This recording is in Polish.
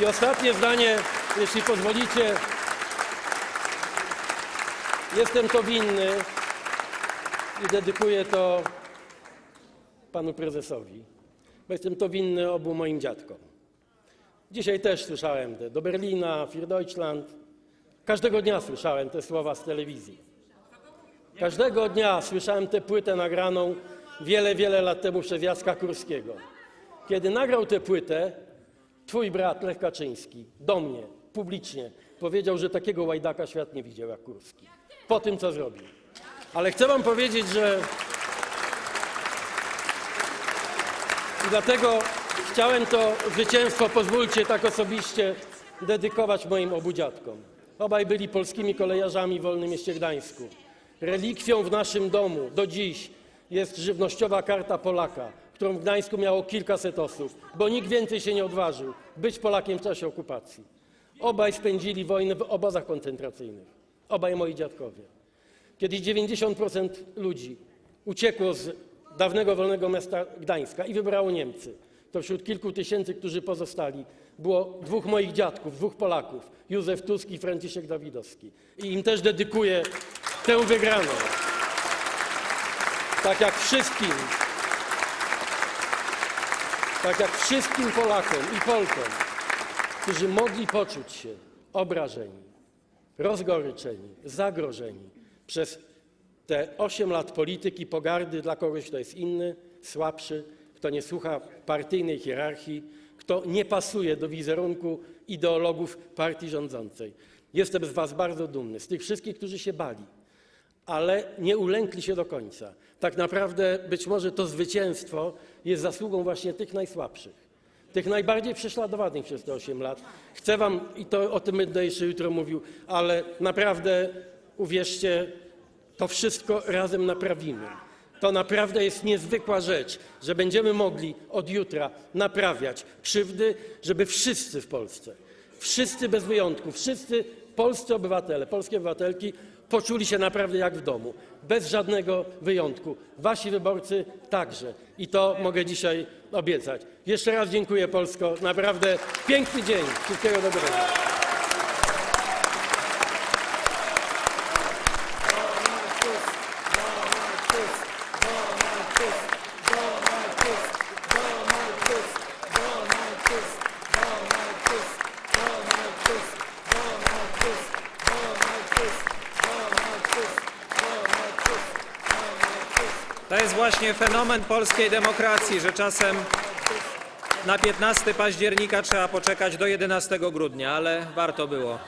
I ostatnie zdanie, jeśli pozwolicie. Jestem to winny i dedykuję to panu prezesowi, bo jestem to winny obu moim dziadkom. Dzisiaj też słyszałem te do Berlina, für Deutschland. Każdego dnia słyszałem te słowa z telewizji. Każdego dnia słyszałem tę płytę nagraną wiele, wiele lat temu przez Jacka Kurskiego. Kiedy nagrał tę płytę, twój brat Lech Kaczyński do mnie publicznie powiedział, że takiego łajdaka świat nie widział jak Kurski. Po tym, co zrobił. Ale chcę wam powiedzieć, że i dlatego chciałem to zwycięstwo, pozwólcie tak osobiście, dedykować moim obu dziadkom. Obaj byli polskimi kolejarzami w Wolnym Mieście Gdańsku. Relikwią w naszym domu do dziś jest żywnościowa karta Polaka, którą w Gdańsku miało kilkaset osób, bo nikt więcej się nie odważył być Polakiem w czasie okupacji. Obaj spędzili wojnę w obozach koncentracyjnych. Obaj moi dziadkowie. Kiedyś 90% ludzi uciekło z dawnego wolnego miasta Gdańska i wybrało Niemcy. To wśród kilku tysięcy, którzy pozostali, było dwóch moich dziadków, dwóch Polaków, Józef Tusk i Franciszek Dawidowski. I im też dedykuję tę wygraną. Tak jak wszystkim, tak jak wszystkim Polakom i Polkom, którzy mogli poczuć się obrażeni, rozgoryczeni, zagrożeni przez te 8 lat polityki, pogardy dla kogoś, kto jest inny, słabszy, kto nie słucha partyjnej hierarchii, kto nie pasuje do wizerunku ideologów partii rządzącej. Jestem z Was bardzo dumny, z tych wszystkich, którzy się bali, ale nie ulękli się do końca. Tak naprawdę być może to zwycięstwo jest zasługą właśnie tych najsłabszych tych najbardziej prześladowanych przez te 8 lat. Chcę wam, i to o tym będę jeszcze jutro mówił, ale naprawdę uwierzcie, to wszystko razem naprawimy. To naprawdę jest niezwykła rzecz, że będziemy mogli od jutra naprawiać krzywdy, żeby wszyscy w Polsce, wszyscy bez wyjątku, wszyscy polscy obywatele, polskie obywatelki poczuli się naprawdę jak w domu, bez żadnego wyjątku. Wasi wyborcy także. I to mogę dzisiaj obiecać. Jeszcze raz dziękuję Polsko. Naprawdę piękny dzień. Wszystkiego dobrego. To jest właśnie fenomen polskiej demokracji, że czasem na 15 października trzeba poczekać do 11 grudnia, ale warto było.